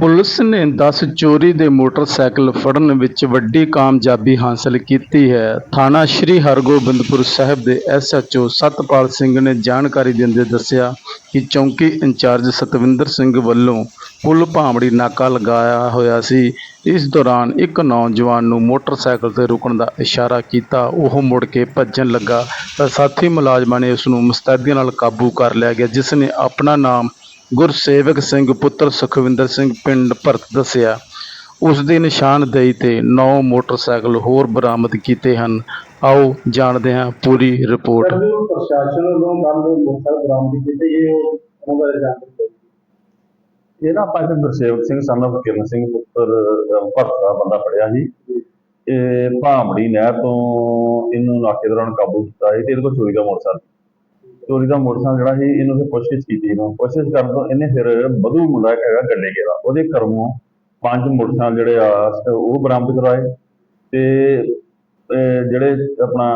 Police ਨੇ 10 ਚੋਰੀ ਦੇ ਮੋਟਰਸਾਈਕਲ ਫੜਨ ਵਿੱਚ ਵੱਡੀ ਕਾਮਯਾਬੀ ਹਾਸਲ ਕੀਤੀ ਹੈ। ਥਾਣਾ ਸ੍ਰੀ ਹਰਗੋਬਿੰਦਪੁਰ ਸਾਹਿਬ ਦੇ ਐਸਐਚਓ ਸਤਪਾਲ ਸਿੰਘ ਨੇ ਜਾਣਕਾਰੀ ਦਿੰਦੇ ਦੱਸਿਆ ਕਿ ਚੌਂਕੀ ਇੰਚਾਰਜ ਸਤਵਿੰਦਰ ਸਿੰਘ ਵੱਲੋਂ ਪੁਲ ਭਾਮੜੀ ਨਾਕਾ ਲਗਾਇਆ ਹੋਇਆ ਸੀ। ਇਸ ਦੌਰਾਨ ਇੱਕ ਨੌਜਵਾਨ ਨੂੰ ਮੋਟਰਸਾਈਕਲ ਤੇ ਰੁਕਣ ਦਾ ਇਸ਼ਾਰਾ ਕੀਤਾ। ਉਹ ਮੁੜ ਕੇ ਭੱਜਣ ਲੱਗਾ। ਤਾਂ ਸਾਥੀ ਮੁਲਾਜ਼ਮਾਂ ਨੇ ਉਸ ਨੂੰ ਮੁਸਤੈਦੀ ਨਾਲ ਕਾਬੂ ਕਰ ਲਿਆ ਗਿਆ, ਜਿਸ ਨੇ ਆਪਣਾ ਨਾਮ ਗੁਰਸੇਵਕ ਸਿੰਘ ਪੁੱਤਰ ਸੁਖਵਿੰਦਰ ਸਿੰਘ ਪਿੰਡ ਭਰਤ ਦੱਸਿਆ ਉਸ ਦੀ ਨਿਸ਼ਾਨਦੇਹੀ ਤੇ 9 ਮੋਟਰਸਾਈਕਲ ਹੋਰ ਬਰਾਮਦ ਕੀਤੇ ਹਨ। ਆਓ ਜਾਣਦੇ ਹਾਂ ਪੂਰੀ ਜੋ ਪ੍ਰਸ਼ਾਸਨ ਵੱਲੋਂ ਕੱਲ ਮੋਟਰਸਾਈਕਲ ਬਰਾਮਦ ਕੀਤੇ ਉਹ ਉਹਨਾਂ ਬਾਰੇ ਜਾਣਕਾਰੀ। ਇਹ ਨਾ ਆਪਾਂ ਇੱਕ ਗੁਰਸੇਵਕ ਸਿੰਘ ਸਾਨੂੰ ਕਿਰਨ ਸਿੰਘ ਪੁੱਤਰ ਭਰਤ ਦਾ ਬੰਦਾ ਫੜਿਆ ਸੀ। ਇਹ ਭਾਂਬੜੀ ਨਹਿਰ ਤੋਂ ਇਹਨੂੰ ਨਾਕੇ ਦੌਰਾਨ ਕਾਬੂ ਕੀਤਾ ਸੀ ਤੇ ਇਹਦੇ ਕੋਲ ਚੋਰੀ ਦਾ ਮੋਟਰਸਾਈਕਲ ਚੋਰੀ ਦਾ ਮੋਟਰਸਾਈਕਲ ਜਿਹੜਾ ਸੀ, ਇਹਨੂੰ ਫਿਰ ਪੁੱਛਗਿੱਛ ਕੀਤੀ ਇਹਨੂੰ। ਪੁੱਛਗਿੱਛ ਕਰਨ ਤੋਂ ਇਹਨੇ ਫਿਰ ਮਧੂ ਮੁੰਡਾ ਇੱਕ ਹੈਗਾ ਗੱਲੇ ਕੇ ਦਾ। ਉਹਦੇ ਘਰੋਂ ਪੰਜ ਮੋਟਰਸਾਈਕਲ ਜਿਹੜੇ ਆ, ਉਹ ਬਰਾਮਦ ਕਰਵਾਏ ਤੇ ਜਿਹੜੇ ਆਪਣਾ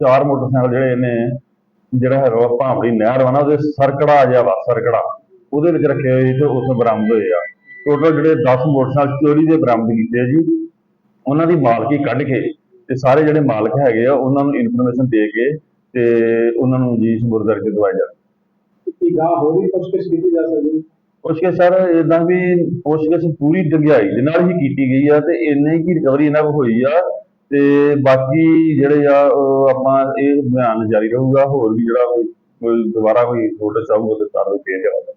ਚਾਰ ਮੋਟਰਸਾਈਕਲ ਜਿਹੜੇ ਇਹਨੇ, ਜਿਹੜਾ ਹੈਗਾ ਵਾ ਭਾਂਬੜੀ ਨਹਿਰ ਵਾ ਨਾ, ਉਹਦੇ ਸਰਕੜਾ ਜਿਹਾ ਵਾ, ਸਰਕੜਾ। ਉਹਦੇ ਵਿੱਚ ਰੱਖੇ ਹੋਏ ਸੀ ਤੇ ਉਸ ਬਰਾਮਦ ਹੋਏ ਆ। ਟੋਟਲ ਜਿਹੜੇ 10 ਮੋਟਰਸਾਈਕਲ ਚੋਰੀ ਦੇ ਬਰਾਮਦ ਕੀਤੇ ਆ ਜੀ, ਉਹਨਾਂ ਦੀ ਮਾਲਕੀ ਕੱਢ ਕੇ ਤੇ ਸਾਰੇ ਜਿਹੜੇ ਮਾਲਕ ਹੈਗੇ ਆ, ਉਹਨਾਂ ਨੂੰ ਇਨਫੋਰਮੇਸ਼ਨ ਦੇ ਕੇ ਤੇ ਉਹਨਾਂ ਨੂੰ ਜੀ ਸਬੂਰ ਕਰਕੇ ਦਵਾਇਆ ਜਾ ਕੀ ਗਾਂ ਹੋਰ ਵੀ ਪੁੱਛਗਿੱਛ ਕੀਤੀ ਜਾ ਸਕਦੀ ਪੁੱਛਕੇ ਸਰ ਇਦਾਂ ਵੀ ਪੁੱਛਗਿੱਛ ਪੂਰੀ ਡੰਗਿਆਈ ਦੇ ਨਾਲ ਹੀ ਕੀਤੀ ਗਈ ਆ ਤੇ ਇੰਨੇ ਹੀ ਰਿਕਵਰੀ ਇਹਨਾਂ ਕੋਲ ਹੋਈ ਆ ਤੇ ਬਾਕੀ ਜਿਹੜੇ ਆ ਉਹ ਆਪਾਂ ਇਹ ਬਿਆਨ ਜਾਰੀ ਰਹੂਗਾ ਹੋਰ ਵੀ ਜਿਹੜਾ ਕੋਈ ਦੁਬਾਰਾ ਕੋਈ ਨੋਟਿਸ ਆਊਗਾ ਤੇ ਕਾਰਵਾਈ ਕੀਤੀ ਜਾਵੇਗੀ।